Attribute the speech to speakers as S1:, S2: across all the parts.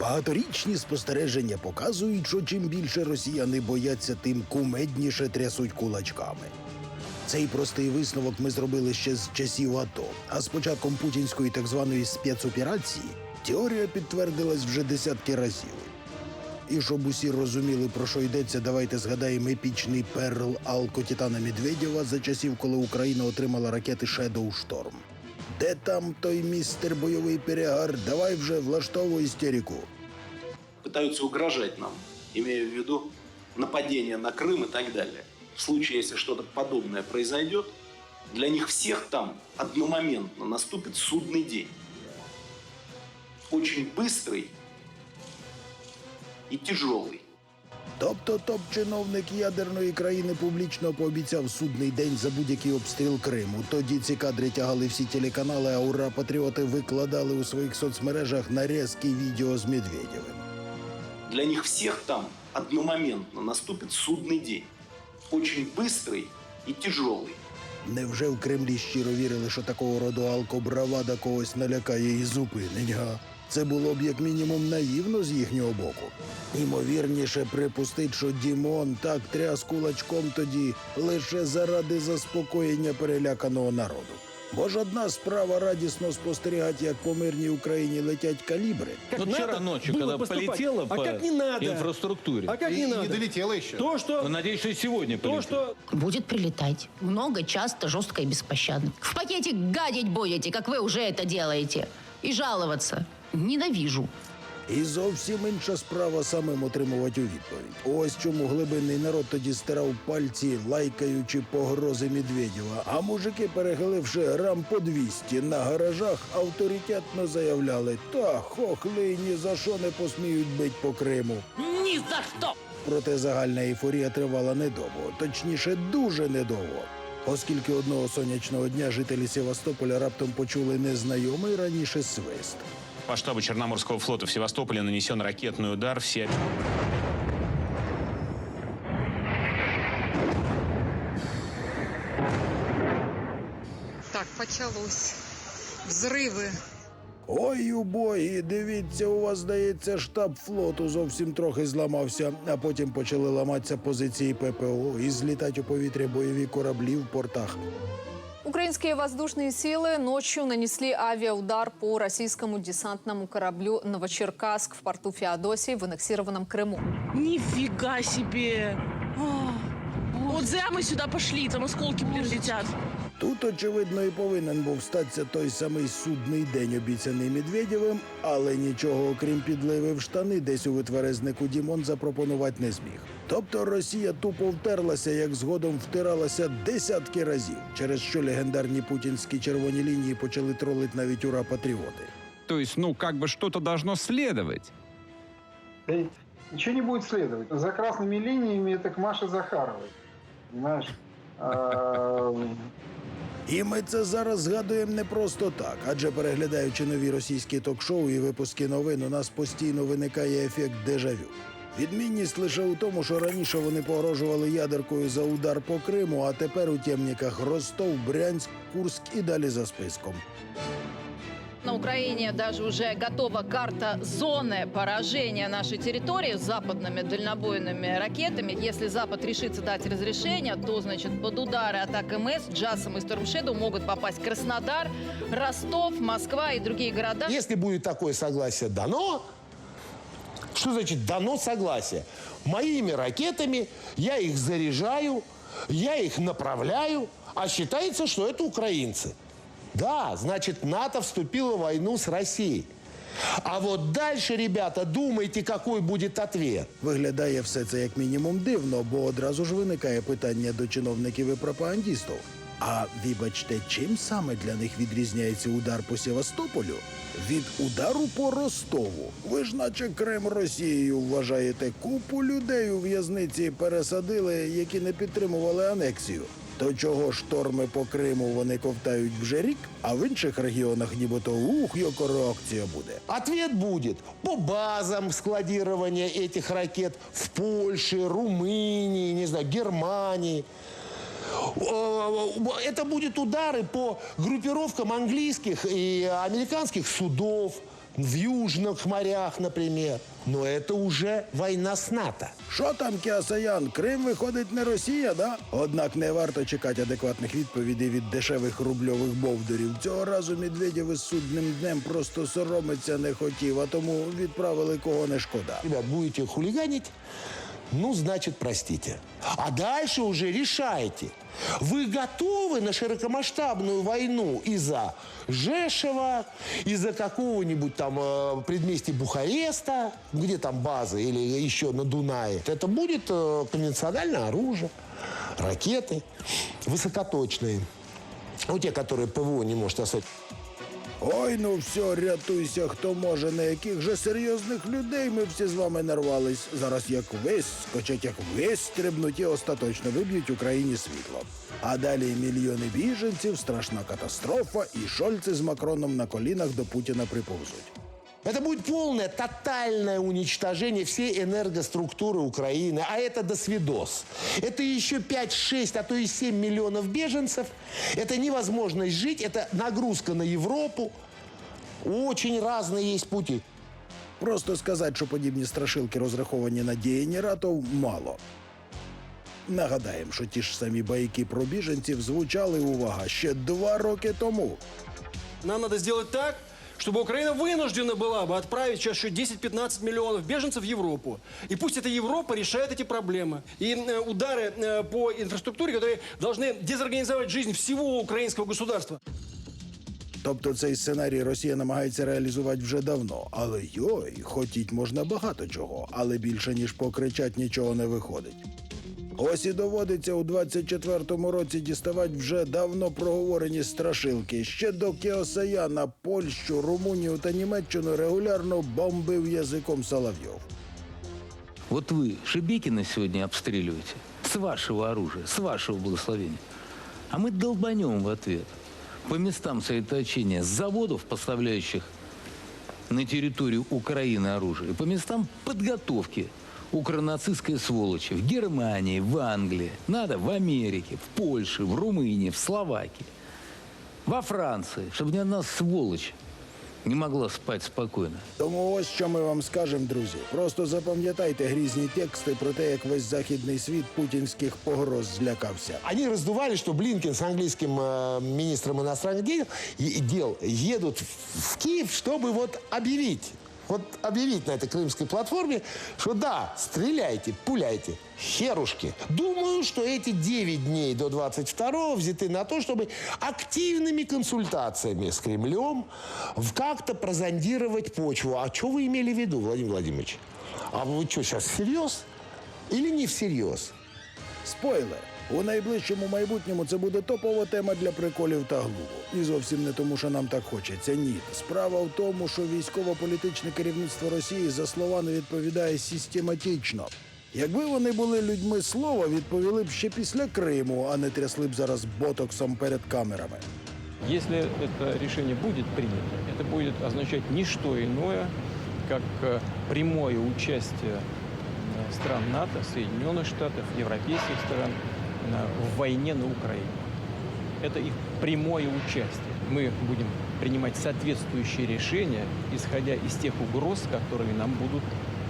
S1: Багаторічні спостереження показують, що чим більше росіяни бояться, тим кумедніше трясуть кулачками. Цей простий висновок ми зробили ще з часів АТО. А з початком путінської так званої спецоперації теорія підтвердилась вже десятки разів. І щоб усі розуміли, про що йдеться, давайте згадаємо епічний перл Алко Титана Медведєва за часів, коли Україна отримала ракети Shadow Storm. Де там той містер бойовий перегар? Давай вже влаштовуй істерику.
S2: пытаются угрожать нам, имея в виду нападение на Крым и так далее. В случае, если что-то подобное произойдет, для них всех там одномоментно наступит судный день. Очень быстрый и тяжелый.
S1: Тобто топ-чиновник ядерної країни публічно пообіцяв судний день за будь-який обстріл Криму. Тоді ці кадри тягали всі телеканали, а ура патріоти викладали у своїх соцмережах нарізки відео з Медведєвим.
S2: Для них всех там одномоментно наступит судный день. Очень быстрый и тяжелый.
S1: Невже в Кремлі щиро вірили, що такого роду алкобравада когось налякає і зупинить, га? Це було б як мінімум наївно з їхнього боку. Ймовірніше припустить, що Дімон так тряс кулачком тоді лише заради заспокоєння переляканого народу. Бо ж одна справа радісно спостерігати, як по мирній Україні летять калібри.
S3: Как
S4: Вот вчера
S3: надо
S4: ночью,
S3: было
S4: когда
S3: поступать.
S4: полетело
S3: а
S4: по
S3: как не надо?
S4: инфраструктуре.
S3: А как
S5: И
S3: не
S5: не
S3: надо?
S5: долетело еще.
S3: То, что...
S4: Ну, надеюсь, что и сегодня
S3: То,
S4: полетит.
S3: что...
S6: Будет прилетать. Много, часто, жестко и беспощадно. В пакете гадить будете, как вы уже это делаете. И жаловаться. Ненавижу.
S1: І зовсім інша справа самим отримувати у відповідь. Ось чому глибинний народ тоді стирав пальці, лайкаючи погрози Медведєва. А мужики, перехиливши грам по 200 на гаражах, авторитетно заявляли: та хохли ні за що не посміють бить по Криму.
S6: Ни за что!
S1: Проте загальна ейфорія тривала недовго, точніше, дуже недовго. Оскільки одного сонячного дня жителі Севастополя раптом почули незнайомий раніше свист.
S7: По штабу Черноморского флота в Севастополе нанесен ракетный удар. Все
S8: Так, почалось. Взриви.
S1: Ой, убогі, дивіться, у вас, здається, штаб флоту зовсім трохи зламався, а потім почали ламатися позиції ППО і злітати у повітря бойові кораблі в портах.
S9: Украинские воздушные силы ночью нанесли авиаудар по российскому десантному кораблю «Новочеркасск» в порту Феодосии в аннексированном Крыму.
S10: Нифига себе! А, Вот зря мы сюда пошли, там осколки прилетят.
S1: Тут, очевидно, і повинен був статися той самий судний день, обіцяний Медведєвим, але нічого, окрім підливи в штани, десь у витверезнику Дімон запропонувати не зміг. Тобто Росія тупо втерлася, як згодом втиралася десятки разів, через що легендарні путінські червоні лінії почали тролити навіть ура патріоти.
S11: То есть, ну, как бы что-то должно следовать.
S5: Да и ничего не будет следовать. За красными линиями это к Маше Захаровой. Понимаешь?
S1: І ми це зараз згадуємо не просто так, адже переглядаючи нові російські ток-шоу і випуски новин, у нас постійно виникає ефект дежавю. Відмінність лише у тому, що раніше вони погрожували ядеркою за удар по Криму, а тепер у темніках Ростов, Брянськ, Курськ і далі за списком.
S12: На Украине даже уже готова карта зоны поражения нашей территории западными дальнобойными ракетами. Если Запад решится дать разрешение, то, значит, под удары атак МС, Джасом и Стормшеду могут попасть Краснодар, Ростов, Москва и другие города.
S13: Если будет такое согласие дано, что значит дано согласие? Моими ракетами я их заряжаю, я их направляю, а считается, что это украинцы. Да, значит, НАТО вступило в войну с Россией. А вот дальше, ребята, думайте, какой будет ответ.
S1: Виглядає все це як мінімум дивно, бо одразу ж виникає питання до чиновників і пропагандістів. А вибачте, чим саме для них відрізняється удар по Севастополю від удару по Ростову? Ви ж наче Крим Росією вважаєте, купу людей у в'язниці пересадили, які не підтримували анексію. То чого шторми по Криму вони ковтають вже рік, а в інших регіонах нібито ух, яка реакція буде.
S13: Ответ будет по базам складирования этих ракет в Польше, Румынии, не знаю, Германии. Э, Это будут удары по группировкам английских и американских судов. в южных морях, например. Но это уже война с НАТО.
S1: Що там, Кіасаян? Крим виходить не Росія, да? Однак не варто чекати адекватних відповідей від дешевих рубльових бовдурів. Цього разу Медведєв із судним днем просто соромиться не хотів, а тому відправили кого не шкода.
S13: Ребят, будете хулиганить, ну, значит, простите. А дальше уже решайте. Вы готовы на широкомасштабную войну из-за Жешева, из-за какого-нибудь там э, предместья Бухареста, где там база, или еще на Дунае. Это будет э, конвенциональное оружие, ракеты высокоточные. Ну, те, которые ПВО не может оставить.
S1: Ой, ну все, рятуйся, хто може, на яких же серйозних людей ми всі з вами нарвались. Зараз як вискочать, як вистрибнуть і остаточно виб'ють Україні світло. А далі мільйони біженців, страшна катастрофа, і шольці з Макроном на колінах до Путіна приповзуть.
S13: Это будет полное, тотальное уничтожение всей энергоструктуры Украины. А это досвидос. Это еще 5, 6, а то и 7 миллионов беженцев. Это невозможность жить. Это нагрузка на Европу. Очень разные есть пути.
S1: Просто сказати, що подібні страшилки розраховані на діяння ратов, мало. Нагадаємо, що ті ж самі байки про біженців звучали увага ще два роки тому.
S3: Нам надо сделать так, чтобы Украина вынуждена была бы отправить сейчас еще 10-15 миллионов беженцев в Европу. И пусть эта Европа решает эти проблемы. И э, удары э, по инфраструктуре, которые должны дезорганизовать жизнь всего украинского государства.
S1: Тобто цей сценарій Росія намагається реалізувати вже давно. Але йой, хотіть можна багато чого, але більше ніж покричать нічого не виходить. Ось і доводиться у 24-му році діставати вже давно проговорені страшилки. Ще до Кеосаяна Польщу, Румунію та Німеччину регулярно бомбив язиком Соловйов.
S4: Вот вы Шебекина сегодня обстреливаете с вашего оружия, с вашего благословения. А мы долбанем в ответ по местам сосредоточения заводов, поставляющих на территорию Украины оружие, и по местам подготовки укронацистской сволочи в Германии, в Англии, надо в Америке, в Польше, в Румынии, в Словакии, во Франции, чтобы ни одна сволочь не могла спать спокойно.
S1: Тому ось що ми вам скажемо, друзі. Просто запам'ятайте грізні тексти про те, як весь західний світ путінських погроз злякався.
S13: Они раздували, что Блинкен с английским э, министром иностранных дел, и- дел едут в- в Киев, чтобы вот объявить, вот объявить на этой крымской платформе, что да, стреляйте, пуляйте, херушки. Думаю, что эти 9 дней до 22 взяты на то, чтобы активными консультациями с Кремлем как-то прозондировать почву. А что вы имели в виду, Владимир Владимирович? А вы что, сейчас всерьез? Или не всерьез?
S1: Спойлер. У найближчому майбутньому це буде топова тема для приколів та глуму. І зовсім не тому, що нам так хочеться. Ні. Справа в тому, що військово-політичне керівництво Росії за слова не відповідає систематично. Якби вони були людьми слова, відповіли б ще після Криму, а не трясли б зараз ботоксом перед камерами.
S14: Если это решение будет принято, это будет означать не что иное, как э, прямое участие э, стран НАТО, Соединенных Штатов, европейских стран э, в войне на Украине. Это их прямое участие. Мы будем принимать соответствующие решения, исходя из тех угроз, которые нам будут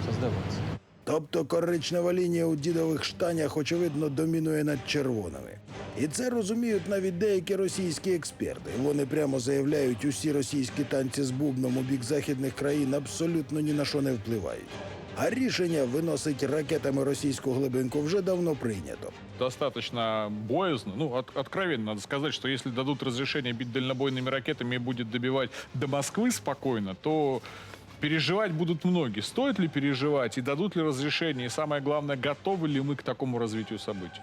S14: создаваться.
S1: Тобто коричнева лінія у дідових штанях, очевидно, домінує над червоними. І це розуміють навіть деякі російські експерти. Вони прямо заявляють, усі російські танці з бубном у бік західних країн абсолютно ні на що не впливають. А рішення виносить ракетами російську глибинку вже давно прийнято.
S15: достаточно боязно. Ну, от- откровенно надо сказать, что если дадут разрешение бить дальнобойными ракетами и будет добивать до Москвы спокойно, то переживать будут многие. Стоит ли переживать и дадут ли разрешение? И самое главное, готовы ли мы к такому развитию событий?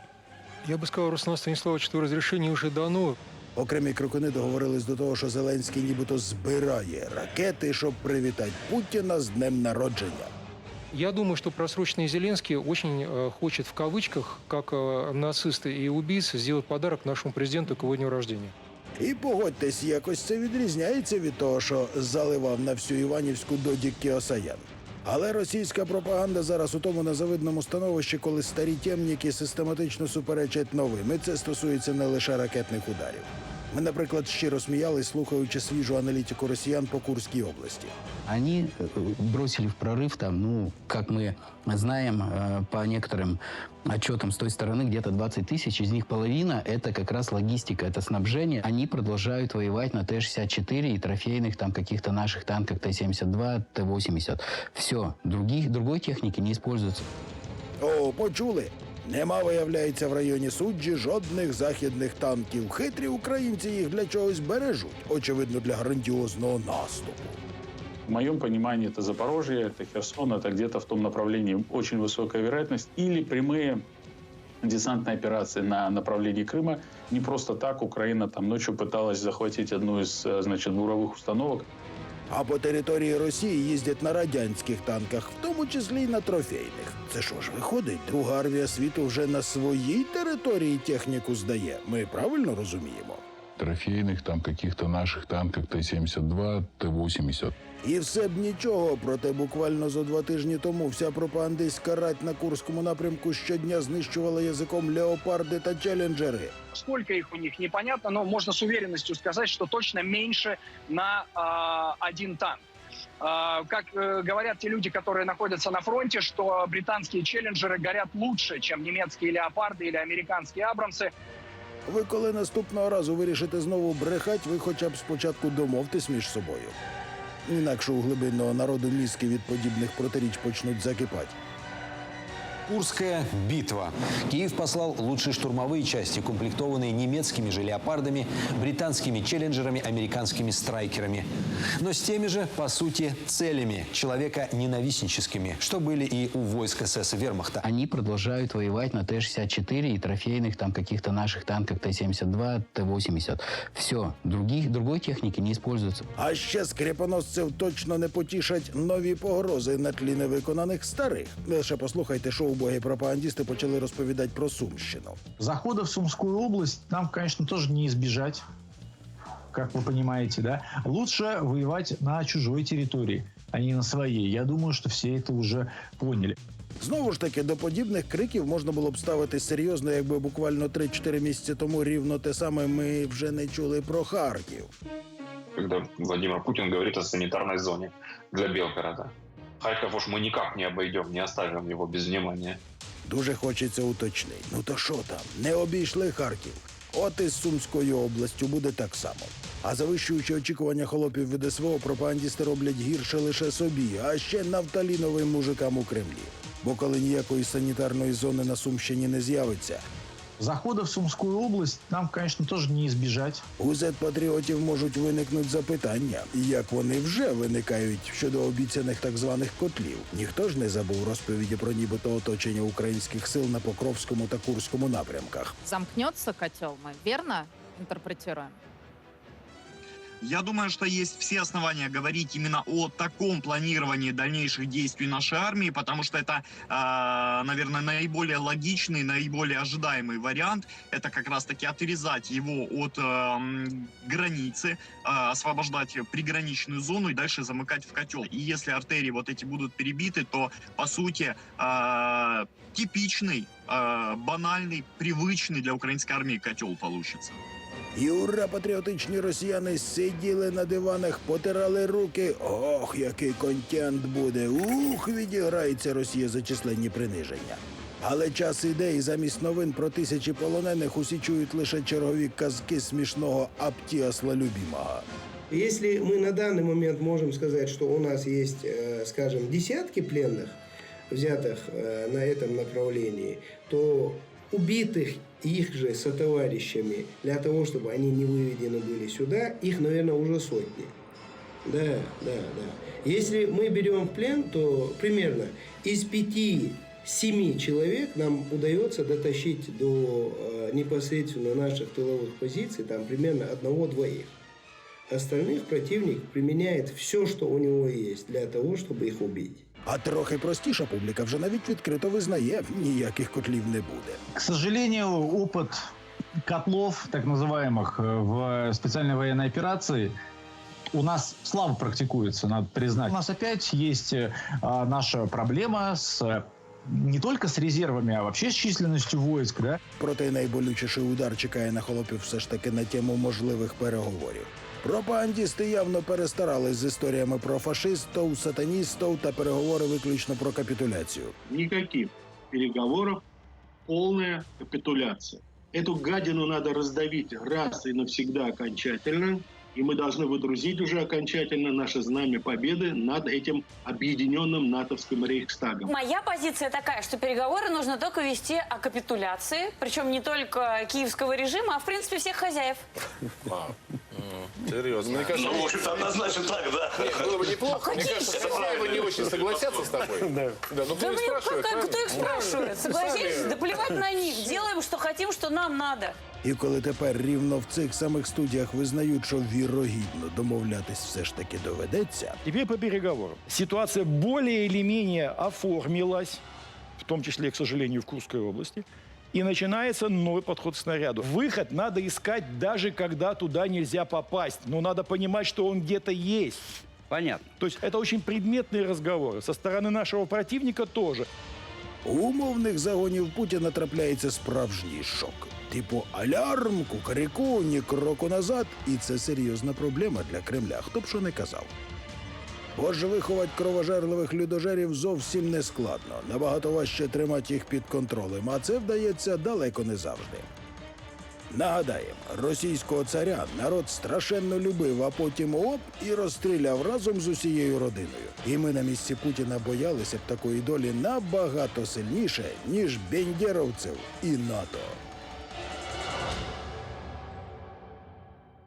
S14: Я бы сказал, Руслан Станиславович, что разрешение уже дано.
S1: Окремі крокуни договорились до того, що Зеленський нібито збирає ракети, щоб привітати Путіна з днем народження.
S14: Я думаю, что просроченный Зеленский очень э, хочет в кавычках, как э, нацисты и убийцы, сделать подарок нашему президенту к его дню рождения.
S1: І погодьтесь, якось це відрізняється від того, що заливав на всю Іванівську додік Кіосаян. Але російська пропаганда зараз у тому незавидному становищі, коли старі темніки систематично суперечать новим. І це стосується не лише ракетних ударів. Ми, наприклад, щиро сміялись, слухаючи свіжу аналітику росіян по Курській області.
S16: Они э, бросили в прорыв там, ну, как мы знаем э, по некоторым отчетам с той стороны, где-то 20 тысяч, из них половина – это как раз логистика, это снабжение. Они продолжают воевать на Т-64 и трофейных там каких-то наших танках Т-72, Т-80. Все, других, другой техники не используется.
S1: О, почули? Нема, виявляється, в районі суджі жодних західних танків. Хитрі українці їх для чогось бережуть, очевидно, для грандіозного наступу.
S17: В моем понимании это Запорожье, это Херсон, это где-то в том направлении очень высокая вероятность. Или прямые десантные операции на направлении Крыма. Не просто так Украина там ночью пыталась захватить одну из, э, значит, буровых установок.
S1: А по території Росії їздять на радянських танках, в тому числі й на трофейних. Це що ж виходить? Друга армія світу вже на своїй території техніку здає. Ми правильно розуміємо?
S18: трофейных, там каких-то наших танков Т-72, Т-80.
S1: І все б нічого, проте буквально за два тижні тому вся пропагандистська рать на Курському напрямку щодня знищувала язиком леопарди та челенджери.
S19: Сколько их у них, непонятно, но можно с уверенностью сказать, что точно меньше на а, один танк. А, как э, говорят те люди, которые находятся на фронте, что британские челленджеры горят лучше, чем немецкие леопарды или американские абрамсы.
S1: Ви коли наступного разу вирішите знову брехать, ви хоча б спочатку домовтесь між собою. Інакше у глибинного народу мізки від подібних протиріч почнуть закипати.
S20: Курская битва. Киев послал лучшие штурмовые части, комплектованные немецкими же леопардами, британскими челленджерами, американскими страйкерами. Но с теми же, по сути, целями, человека ненавистническими, что были и у войск СС и вермахта.
S16: Они продолжают воевать на Т-64 и трофейных там каких-то наших танках Т-72, Т-80. Все, других, другой техники не используется.
S1: А ще скріпоносців точно не потішать нові погрози на тлі невиконаних старих. Лише послухайте, що убогі пропагандісти почали розповідати про Сумщину.
S21: Захода в Сумскую область нам, конечно, тоже не избежать, как вы понимаете, да. Лучше воевать на чужой территории, а не на своей. Я думаю, что все это уже поняли.
S1: Знову ж таки, до подібних криків можна було б ставити серйозно, якби буквально 3-4 місяці тому рівно те саме ми вже не чули про Харків.
S22: когда Владимир Путин говорит о санитарной зоне для Белгорода. Харьков уж мы никак не обойдем, не оставим его без внимания.
S1: Дуже хочеться уточнити. Ну то що там? Не обійшли Харків. От і з Сумською областю буде так само. А завищуючи очікування холопів від СВО, пропагандісти роблять гірше лише собі, а ще нафталіновим мужикам у Кремлі. Бо коли ніякої санітарної зони на Сумщині не з'явиться,
S21: Захода в Сумську область нам, конечно, теж не збіжать.
S1: у Z-патріотів можуть виникнути запитання, як вони вже виникають щодо обіцяних так званих котлів. Ніхто ж не забув розповіді про нібито оточення українських сил на Покровському та Курському напрямках.
S12: Замкнеться котел, ми вірно интерпретируем?
S23: Я думаю, что есть все основания говорить именно о таком планировании дальнейших действий нашей армии, потому что это, э, наверное, наиболее логичный, наиболее ожидаемый вариант. Это как раз-таки отрезать его от м, границы, э, освобождать приграничную зону и дальше замыкать в котел. И если артерии вот эти будут перебиты, то, по сути, типичный, банальный, привычный для украинской армии котел получится.
S1: І ура, патріотичні росіяни сиділи на диванах, потирали руки. Ох, який контент буде! Ух, відіграється Росія за численні приниження. Але час іде, і замість новин про тисячі полонених усі чують лише чергові казки смішного Аптіасла Любімого.
S24: Если мы на данный момент можем сказать, что у нас есть, э, скажем, десятки пленных, взятых э, на этом направлении, то убитых их же сотоварищами для того, чтобы они не выведены были сюда, их, наверное, уже сотни. Да, да, да. Если мы берем в плен, то примерно из пяти семи человек нам удается дотащить до э, непосредственно наших тыловых позиций, там примерно одного-двоих. Остальных противник применяет все, что у него есть, для того, чтобы их убить.
S1: А трохи простіша публіка вже навіть відкрито визнає, ніяких котлів не буде.
S21: К сожалению, опыт котлов, так называемых, э, в специальной военной операции у нас слабо практикуется, надо признать. У нас опять есть э, а, наша проблема с не только с резервами, а вообще с численностью войск, да.
S1: Проте найболючіший удар чекає на холопів все ж таки на тему можливих переговорів. Пропагандісти явно перестарались з історіями про фашистів, сатаністів та переговори виключно про капітуляцію.
S25: Никаких переговоров, полная капитуляция. Эту гадину надо раздавить раз и навсегда окончательно. И мы должны выдрузить уже окончательно наше знамя победы над этим объединенным натовским рейхстагом.
S26: Моя позиция такая, что переговоры нужно только вести о капитуляции, причем не только киевского режима, а в принципе всех хозяев.
S27: Серьезно. Мне кажется,
S26: Ну,
S27: в однозначно так, да. Нет, было бы неплохо. Мне кажется, хозяева не очень согласятся с тобой. Да. Да, ну
S26: Да
S27: кто их спрашивает?
S26: кто их спрашивает? Согласитесь? Да плевать на них. Делаем, что хотим, что нам надо.
S1: І коли тепер рівно в цих самих студіях визнають, що вірогідно домовлятись все ж таки доведеться,
S28: Теперь по переговорам. Ситуация более или менее оформилась, в том числе, к сожалению, в Курской области. И начинается новый подход к снаряду. Выход надо искать даже когда туда нельзя попасть. Но надо понимать, что он где-то есть. Понятно. То есть это очень предметные разговоры. Со стороны нашего противника тоже.
S1: у умовних загонів Путіна трапляється справжній шок. Типу алярм, кукаріку, ні кроку назад. І це серйозна проблема для Кремля. Хто б що не казав. Ж виховати кровожерливих людожерів зовсім не складно. Набагато важче тримати їх під контролем, а це вдається далеко не завжди. Нагадаємо, російського царя народ страшенно любив, а потім оп і розстріляв разом з усією родиною. І ми на місці Путіна боялися б такої долі набагато сильніше, ніж бендєровців і НАТО.